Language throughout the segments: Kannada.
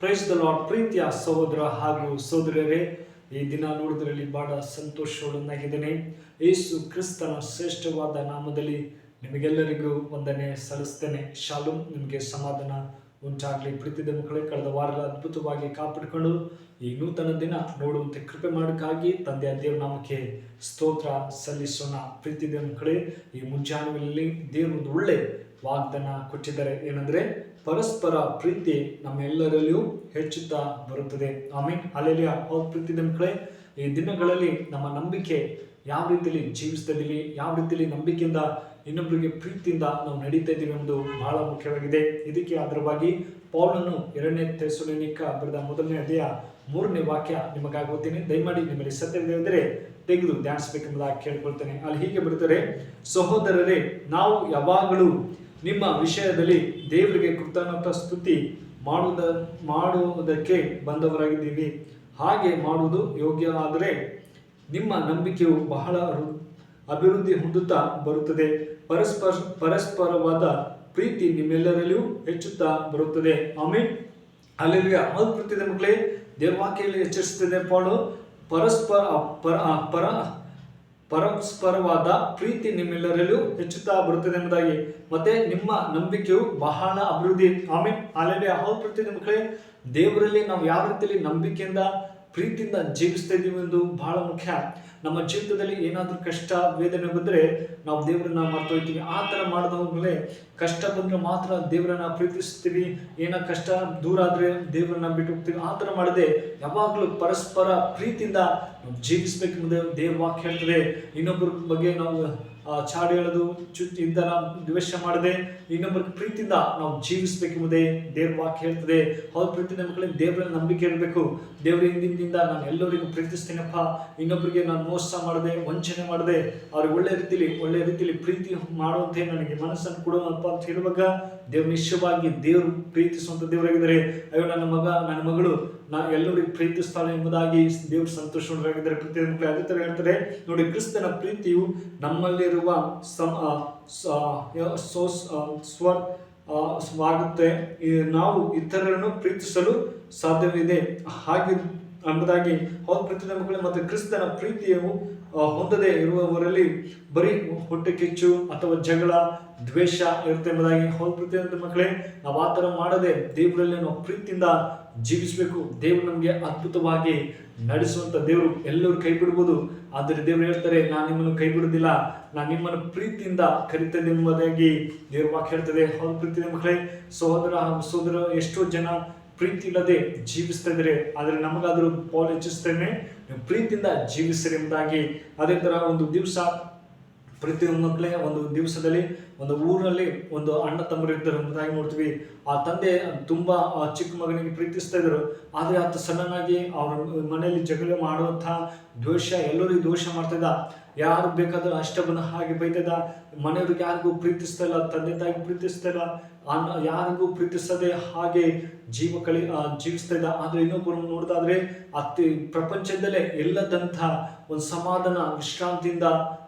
ಪ್ರೈಸ್ ದ ಲಾರ್ಡ್ ಪ್ರೀತಿಯ ಸಹೋದರ ಹಾಗೂ ಸಹೋದರರೇ ಈ ದಿನ ನೋಡಿದ್ರಲ್ಲಿ ಬಹಳ ಸಂತೋಷವನ್ನಾಗಿದ್ದೇನೆ ಯೇಸು ಕ್ರಿಸ್ತನ ಶ್ರೇಷ್ಠವಾದ ನಾಮದಲ್ಲಿ ನಿಮಗೆಲ್ಲರಿಗೂ ವಂದನೆ ಸಲ್ಲಿಸ್ತೇನೆ ಶಾಲುಂ ನಿಮಗೆ ಸಮಾಧಾನ ಉಂಟಾಗಲಿ. ಪ್ರೀತಿದ ಮಕ್ಕಳೇ, ಕಳೆದ ವಾರ ಅದ್ಭುತವಾಗಿ ಕಾಪಾಡಿಕೊಂಡು ಈ ನೂತನ ದಿನ ನೋಡುವಂತೆ ಕೃಪೆ ಮಾಡೋಕ್ಕಾಗಿ ತಂದೆಯ ದೇವ್ರ ನಾಮಕ್ಕೆ ಸ್ತೋತ್ರ ಸಲ್ಲಿಸೋಣ. ಪ್ರೀತಿದ ಮಕ್ಕಳೇ, ಈ ಮುಂಜಾನೆಯಲ್ಲಿ ದೇವರೊಂದು ಒಳ್ಳೆ ವಾಗ್ದಾನ ಕೊಟ್ಟಿದ್ದಾರೆ. ಏನಂದ್ರೆ, ಪರಸ್ಪರ ಪ್ರೀತಿ ನಮ್ಮೆಲ್ಲರಲ್ಲಿಯೂ ಹೆಚ್ಚುತ್ತಾ ಬರುತ್ತದೆ. ಆಮೇನ್. ಅಲ್ಲೆಲಿಯ ಅವ್ರ ಪ್ರೀತಿ ಮಕ್ಕಳೇ ಈ ದಿನಗಳಲ್ಲಿ ನಮ್ಮ ನಂಬಿಕೆ ಯಾವ ರೀತಿಯಲ್ಲಿ ಜೀವಿಸ್ತಾ ಇದ್ದೀವಿ ಯಾವ ರೀತಿಯಲ್ಲಿ ನಂಬಿಕೆಯಿಂದ ಇನ್ನೊಬ್ಬರಿಗೆ ಪ್ರೀತಿಯಿಂದ ನಾವು ನಡೀತಾ ಇದ್ದೀವಿ ಎಂಬುದು ಬಹಳ ಮುಖ್ಯವಾಗಿದೆ. ಇದಕ್ಕೆ ಅದರವಾಗಿ ಪೌಲನ್ನು ಎರಡನೇ ತೆಸುಲಿನಿಕ ಬರೆದ ಮೊದಲನೇ ಅಧ್ಯಾಯ ಮೂರನೇ ವಾಕ್ಯ ನಿಮಗಾಗಿ ಓದ್ತೀನಿ. ದಯಮಾಡಿ ನಿಮ್ಮಲ್ಲಿ ಸತ್ಯವಿದೆ ತೆಗೆದು ಧ್ಯಾನಿಸಬೇಕೆಂಬುದಾಗಿ ಕೇಳ್ಕೊಳ್ತೇನೆ. ಅಲ್ಲಿ ಹೀಗೆ ಬರುತ್ತಾರೆ ಸಹೋದರರೇ, ನಾವು ಯಾವಾಗಲೂ ನಿಮ್ಮ ವಿಷಯದಲ್ಲಿ ದೇವರಿಗೆ ಕೃತಜ್ಞತ ಸ್ತುತಿ ಮಾಡುವುದ ಮಾಡುವುದಕ್ಕೆ ಬಂದವರಾಗಿದ್ದೀವಿ ಹಾಗೆ ಮಾಡುವುದು ಯೋಗ್ಯ ಆದರೆ ನಿಮ್ಮ ನಂಬಿಕೆಯು ಬಹಳ ಅಭಿವೃದ್ಧಿ ಹೊಂದುತ್ತಾ ಬರುತ್ತದೆ. ಪರಸ್ಪರ, ಪರಸ್ಪರವಾದ ಪ್ರೀತಿ ನಿಮ್ಮೆಲ್ಲರಲ್ಲಿಯೂ ಹೆಚ್ಚುತ್ತಾ ಬರುತ್ತದೆ. ಆಮೇಲೆ ಅಲ್ಲಿಗೆ ಅದ್ಭುತದ ಮಕ್ಕಳೇ ದೇವಾಕೆಯಲ್ಲಿ ಎಚ್ಚರಿಸುತ್ತದೆ ಪಾಳು. ಪರಸ್ಪರ ಪರ ಪರ ಪರಸ್ಪರವಾದ ಪ್ರೀತಿ ನಿಮ್ಮೆಲ್ಲರಲ್ಲೂ ಹೆಚ್ಚುತ್ತಾ ಬರುತ್ತದೆ ಎಂಬುದಾಗಿ. ಮತ್ತೆ ನಿಮ್ಮ ನಂಬಿಕೆಯು ಬಹಳ ಅಭಿವೃದ್ಧಿ. ಆಮೇಲೆ ಅಲ್ಲದೆ ಹೌದು ಪ್ರತಿ ಮಕ್ಕಳೇ, ದೇವರಲ್ಲಿ ನಾವು ಯಾವ ರೀತಿಯಲ್ಲಿ ನಂಬಿಕೆಯಿಂದ, ಪ್ರೀತಿಯಿಂದ ಜೀವಿಸ್ತಾ ಇದ್ದೀವಿ ಎಂದು ಬಹಳ ಮುಖ್ಯ. ನಮ್ಮ ಜೀವಿತದಲ್ಲಿ ಏನಾದರೂ ಕಷ್ಟ ವೇದನೆ ಬಂದರೆ ನಾವು ದೇವರನ್ನ ಮರ್ತು ಹೋಗ್ತೀವಿ. ಆ ಥರ ಮಾಡಿದವ್ಮೇಲೆ ಕಷ್ಟ ಬಂದರೆ ಮಾತ್ರ ದೇವರನ್ನ ಪ್ರೀತಿಸ್ತೀವಿ. ಏನೋ ಕಷ್ಟ ದೂರ ಆದರೆ ದೇವರನ್ನ ಬಿಟ್ಟು ಹೋಗ್ತೀವಿ. ಆ ಥರ ಮಾಡದೆ ಯಾವಾಗಲೂ ಪರಸ್ಪರ ಪ್ರೀತಿಯಿಂದ ನಾವು ಜೀವಿಸ್ಬೇಕೆಂಬುದು ದೇವ್ರ ವಾಕ್ಯ ಹೇಳ್ತದೆ. ಇನ್ನೊಬ್ಬರ ಬಗ್ಗೆ ನಾವು ಚಾಡಿ ಹೇಳೋದು ಚುಟ್ಟಿಯಿಂದ ನಾವು ದ್ವೇಷ ಮಾಡದೆ, ಇನ್ನೊಬ್ಬರಿಗೆ ಪ್ರೀತಿಯಿಂದ ನಾವು ಜೀವಿಸಬೇಕೆಂಬುದೇ ದೇವ್ರ ವಾಕ್ಯ ಹೇಳ್ತದೆ. ಅವ್ರ ಪ್ರೀತಿ ನಮ್ಮಗಳ ದೇವರ ನಂಬಿಕೆ ಇರಬೇಕು. ದೇವರ ಹಿಂದಿನಿಂದ ನಾನು ಎಲ್ಲರಿಗೂ ಪ್ರೀತಿಸ್ತೀನಪ್ಪ. ಇನ್ನೊಬ್ಬರಿಗೆ ನಾನು ಮೋಸ ಮಾಡದೆ, ವಂಚನೆ ಮಾಡದೆ, ಅವ್ರಿಗೆ ಒಳ್ಳೆ ರೀತಿಲಿ ಒಳ್ಳೆ ರೀತಿಲಿ ಪ್ರೀತಿ ಮಾಡುವಂತೆ ನನಗೆ ಮನಸ್ಸನ್ನು ಕೊಡುವಪ್ಪ ಅಂತ ಹೇಳುವಾಗ ದೇವ್ರ ನಿಶ್ಚಯವಾಗಿ ದೇವರು ಪ್ರೀತಿಸುವಂತ ದೇವರಾಗಿದ್ದಾರೆ. ಅಯ್ಯೋ, ನನ್ನ ಮಗ, ನನ್ನ ಮಗಳು ನಾ ಎಲ್ಲರಿಗೂ ಪ್ರೀತಿಸ್ತಾಳೆ ಎಂಬುದಾಗಿ ದೇವರು ಸಂತೋಷವಾಗಿದ್ದಾರೆ ಪ್ರತಿಯೊಂದು ಮಕ್ಕಳು ಅದೇ ಥರ ಹೇಳ್ತಾರೆ. ನೋಡಿ ಕ್ರಿಸ್ತನ ಪ್ರೀತಿಯು ನಮ್ಮಲ್ಲಿರುವ ಸಮ ಸ- ಸ್ವ ಆ, ಸ್ವಾಗುತ್ತೆ. ನಾವು ಇತರರನ್ನು ಪ್ರೀತಿಸಲು ಸಾಧ್ಯವಿದೆ. ಹಾಗೆ ಎಂಬುದಾಗಿ ಹೌದು ಪ್ರೀತಿಯ ಮಕ್ಕಳೇ ಮತ್ತು ಕ್ರಿಸ್ತನ ಪ್ರೀತಿಯು ಹೊಂದದೆ ಇರುವವರಲ್ಲಿ ಬರೀ ಹೊಟ್ಟೆ ಕಿಚ್ಚು ಅಥವಾ ಜಗಳ, ದ್ವೇಷ ಇರುತ್ತೆ ಎಂಬುದಾಗಿ ಹೌದು, ಪ್ರತಿಯೊಂದು ಮಕ್ಕಳೇ, ನಾವು ಆ ಥರ ಮಾಡದೆ ದೇವರಲ್ಲಿ ನಾವು ಪ್ರೀತಿಯಿಂದ ಜೀವಿಸಬೇಕು. ದೇವರು ನಮಗೆ ಅದ್ಭುತವಾಗಿ ನಡೆಸುವಂತ ದೇವರು ಎಲ್ಲರೂ ಕೈ ಬಿಡ್ಬೋದು. ಆದರೆ ದೇವರು ಹೇಳ್ತಾರೆ, ನಾನು ನಿಮ್ಮನ್ನು ಕೈ ಬಿಡುವುದಿಲ್ಲ. ನಾನು ನಿಮ್ಮನ್ನು ಪ್ರೀತಿಯಿಂದ ಕರಿತೇನೆ ಎಂಬುದಾಗಿ ದೇವ್ರ ವಾಕ್ಯ ಹೇಳ್ತದೆ. ಹೌದು ಪ್ರೀತಿಯ ಮಕ್ಕಳೇ, ಸಹೋದರ ಹಾಗೂ ಸಹೋದರ, ಎಷ್ಟೋ ಜನ ಪ್ರೀತಿ ಇಲ್ಲದೆ ಜೀವಿಸ್ತಾ ಆದರೆ ನಮಗಾದರೂ ಪೌಲ್ ಹೆಚ್ಚಿಸ್ತೇನೆ? ನೀವು ಪ್ರೀತಿಯಿಂದ ಜೀವಿಸಿರಿ ಎಂಬುದಾಗಿ ಅದೇ ಥರ ಒಂದು ದಿವಸ, ಪ್ರತಿಯೊಂದು ಒಂದು ದಿವಸದಲ್ಲಿ ಒಂದು ಊರಲ್ಲಿ ಒಂದು ಅಣ್ಣ ತಮ್ಮರು ಇದ್ದರು ಎಂಬುದಾಗಿ ನೋಡ್ತೀವಿ. ಆ ತಂದೆ ತುಂಬಾ ಚಿಕ್ಕ ಮಗನಿಗೆ ಪ್ರೀತಿಸ್ತಾ ಇದ್ದರು. ಆದರೆ ಆತ ಸಡನ್ನಾಗಿ ಅವ್ರ ಮನೆಯಲ್ಲಿ ಜಗಳ ಮಾಡುವಂಥ ದ್ವೇಷ ಎಲ್ಲರಿಗೂ ದೋಷ ಮಾಡ್ತಿದ್ದ ಯಾರು ಬೇಕಾದ್ರೂ ಬಂದ ಹಾಗೆ ಬೈತದ ಮನೆಯವ್ರಿಗೆ ಯಾರಿಗೂ ಪ್ರೀತಿಸ್ತಾ ಇಲ್ಲ ತಂದೆ ತಾಯಿ ಪ್ರೀತಿಸ್ತಾ ಇಲ್ಲ. ಅನ್ನ ಯಾರಿಗೂ ಪ್ರೀತಿಸದೆ ಹಾಗೆ ಜೀವ ಕಳಿ ಜೀವಿಸ್ತಾ ಇದ್ದ. ಆದ್ರೆ ಇನ್ನೊಬ್ಬರು ನೋಡಿದಾದ್ರೆ, ಅತಿ ಪ್ರಪಂಚದಲ್ಲೇ ಎಲ್ಲದಂಥ ಒಂದು ಸಮಾಧಾನ, ವಿಶ್ರಾಂತಿಯಿಂದ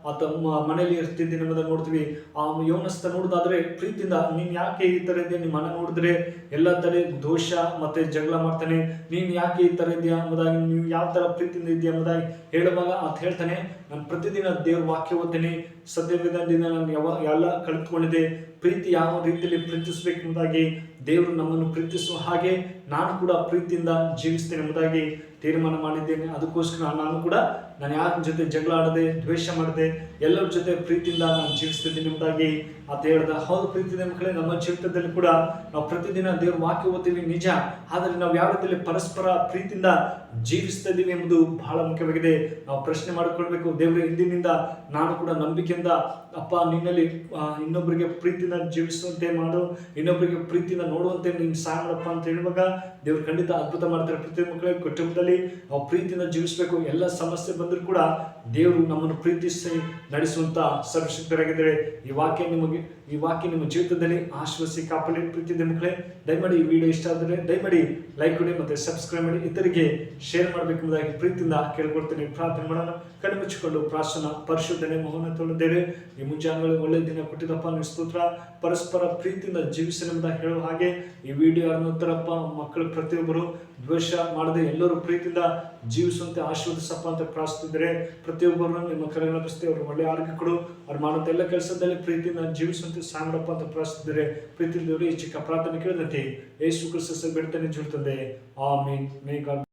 ಆತ ಮನೆಯಲ್ಲಿ ಇರ್ತಿದ್ದೀನಿ ಅನ್ನೋದನ್ನ ನೋಡ್ತೀವಿ. ಆ ಯೌನಸ್ಥ ನೋಡೋದಾದ್ರೆ ಪ್ರೀತಿಯಿಂದ, ನೀನ್ ಯಾಕೆ ಈ ತರ ಇದೆಯಾ ನಿಮ್ಮ ಮನೆ ನೋಡಿದ್ರೆ ಎಲ್ಲ ತರ ದೋಷ ಮತ್ತೆ ಜಗಳ ಮಾಡ್ತಾನೆ. ನೀನ್ ಯಾಕೆ ಈ ತರ ಇದೆಯಾ ಎಂಬುದಾಗಿ ನೀವು ಯಾವ ತರ ಪ್ರೀತಿಯಿಂದ ಇದೆಯಾ ಎಂಬುದಾಗಿ ಹೇಳುವಾಗ ಅಂತ ಹೇಳ್ತಾನೆ. ನಾನು ಪ್ರತಿದಿನ ದೇವ್ರ ವಾಕ್ಯ ಓದ್ತೀನಿ. ಸದ್ಯವಿಧದಿಂದ ನಾನು ಯಾವ, ಎಲ್ಲ ಕಳೆದುಕೊಂಡಿದೆ ಪ್ರೀತಿ ಯಾವ ರೀತಿಯಲ್ಲಿ ಪ್ರೀತಿಸಬೇಕು ಎಂಬುದಾಗಿ ದೇವರು ನಮ್ಮನ್ನು ಪ್ರೀತಿಸುವ ಹಾಗೆ ನಾನು ಕೂಡ ಪ್ರೀತಿಯಿಂದ ಜೀವಿಸ್ತೇನೆ ಎಂಬುದಾಗಿ ತೀರ್ಮಾನ ಮಾಡಿದ್ದೇನೆ. ಅದಕ್ಕೋಸ್ಕರ ನಾನು ಕೂಡ, ನಾನು ಯಾರ ಜೊತೆ ಜಗಳ ಆಡದೆ, ದ್ವೇಷ ಮಾಡದೆ, ಎಲ್ಲರ ಜೊತೆ ಪ್ರೀತಿಯಿಂದ ನಾನು ಜೀವಿಸ್ತಿದ್ದೀನಿ ಎಂಬುದಾಗಿ ಆತ ಹೇಳ್ದ ಹೌದು ಪ್ರೀತಿದ ಮಕ್ಕಳೇ, ನಮ್ಮ ಜೀವಿತದಲ್ಲಿ ಕೂಡ ನಾವು ಪ್ರತಿದಿನ ದೇವ್ರ ವಾಕ್ಯ ಓದ್ತೀವಿ, ನಿಜ. ಆದರೆ ನಾವು ಯಾವ ರೀತಿಯಲ್ಲಿ ಪರಸ್ಪರ ಪ್ರೀತಿಯಿಂದ ಜೀವಿಸ್ತಾ ಇದ್ದೀವಿ ಎಂಬುದು ಬಹಳ ಮುಖ್ಯವಾಗಿದೆ. ನಾವು ಪ್ರಶ್ನೆ ಮಾಡಿಕೊಳ್ಬೇಕು, ದೇವರ ಹಿಂದಿನಿಂದ ನಾನು ಕೂಡ ನಂಬಿಕೆಯಿಂದ, ಅಪ್ಪ, ನಿನ್ನಲ್ಲಿ ಇನ್ನೊಬ್ಬರಿಗೆ ಪ್ರೀತಿನ ಜೀವಿಸುವಂತೆ ಮಾಡು ಇನ್ನೊಬ್ಬರಿಗೆ ಪ್ರೀತಿನ ನೋಡುವಂತೆ ನೀನು ಸಹಾಯ ಮಾಡಪ್ಪ ಅಂತ ಹೇಳುವಾಗ ದೇವ್ರು ಖಂಡಿತ ಅದ್ಭುತ ಮಾಡ್ತಾರೆ ಪ್ರತಿ ಮಕ್ಕಳೇ, ಕುಟುಂಬದಲ್ಲಿ ನಾವು ಪ್ರೀತಿಯಿಂದ ಜೀವಿಸಬೇಕು. ಎಲ್ಲ ಸಮಸ್ಯೆ ಬಂದರೂ ಕೂಡ ದೇವರು ನಮ್ಮನ್ನು ಪ್ರೀತಿಸಿ ನಡೆಸುವಂತ ಸರ್ವಶಕ್ತರಾಗಿದ್ದಾರೆ. ಈ ವಾಕ್ಯ ನಿಮಗೆ ಈ ವಾಕ್ಯ ನಿಮ್ಮ ಜೀವಿತದಲ್ಲಿ ಆಶ್ವಾಸಿ ಕಾಪಾಡಿ ಪ್ರೀತಿ ಮಕ್ಕಳೇ. ದಯಮಾಡಿ ಈ ವಿಡಿಯೋ ಇಷ್ಟ ಆದರೆ ದಯಮಾಡಿ ಲೈಕ್ ಕೊಡಿ ಮತ್ತೆ ಸಬ್ಸ್ಕ್ರೈಬ್ ಮಾಡಿ. ಇತರಿಗೆ ಶೇರ್ ಮಾಡಬೇಕೆಂಬುದಾಗಿ ಪ್ರೀತಿಯಿಂದ ಕೇಳ್ಕೊಡ್ತೀನಿ ಪ್ರಾರ್ಥನೆ ಮಾಡೋಣ. ಕಣ್ಣು ಮುಚ್ಚಿಕೊಂಡು ಪ್ರಾರ್ಥನಾ ಪರಿಶುದ್ಧನೆ ಮೌನ ತೊಳೆದೇವೆ. ಈ ಮುಂಜಾನೆಗಳು ಒಳ್ಳೆ ದಿನ ಕೊಟ್ಟಿದ್ದಪ್ಪ. ನಿಮ್ಮ ಸ್ತೋತ್ರ ಪರಸ್ಪರ ಪ್ರೀತಿಯಿಂದ ಜೀವಿಸಲೆಂಬುದಾಗಿ ಹೇಳುವ ಹಾಗೆ ಈ ವಿಡಿಯೋ ನಂತರಪ್ಪ ಮಕ್ಕಳು ಪ್ರತಿಯೊಬ್ಬರು ದ್ವೇಷ ಮಾಡದೆ ಎಲ್ಲರೂ ಪ್ರೀತಿಯಿಂದ ಜೀವಿಸುವಂತೆ ಆಶೀರ್ವದಿಸಪ್ಪ ಅಂತ ಪ್ರಾರ್ಥಿಸಿದರೆ ಪ್ರತಿಯೊಬ್ಬರನ್ನು ನಿಮ್ಮ ಕರೆಗಳ ಪ್ರಸ್ತಿ ಅವರು ಒಳ್ಳೆ ಆರೋಗ್ಯ ಕೊಡು. ಅವ್ರು ಮಾಡುವಂಥ ಎಲ್ಲ ಕೆಲಸದಲ್ಲಿ ಪ್ರೀತಿಯಿಂದ ಜೀವಿಸುವಂತೆ ಸಾಂಗಡಪ್ಪ ಅಂತ ಪ್ರಾರ್ಥಿಸಿದರೆ ಪ್ರೀತಿ ದೇವರು ಈ ಚಿಕ್ಕ ಪ್ರಾರ್ಥನೆ ಕೇಳಿದಂತೆ ಯೇಸು ಕ್ರಿಸ್ತ ಬಿಡ್ತಾನೆ ಜುಡ್ತದೆ ಆ ಮೀನ್ ಮೇ ಗಾಡ್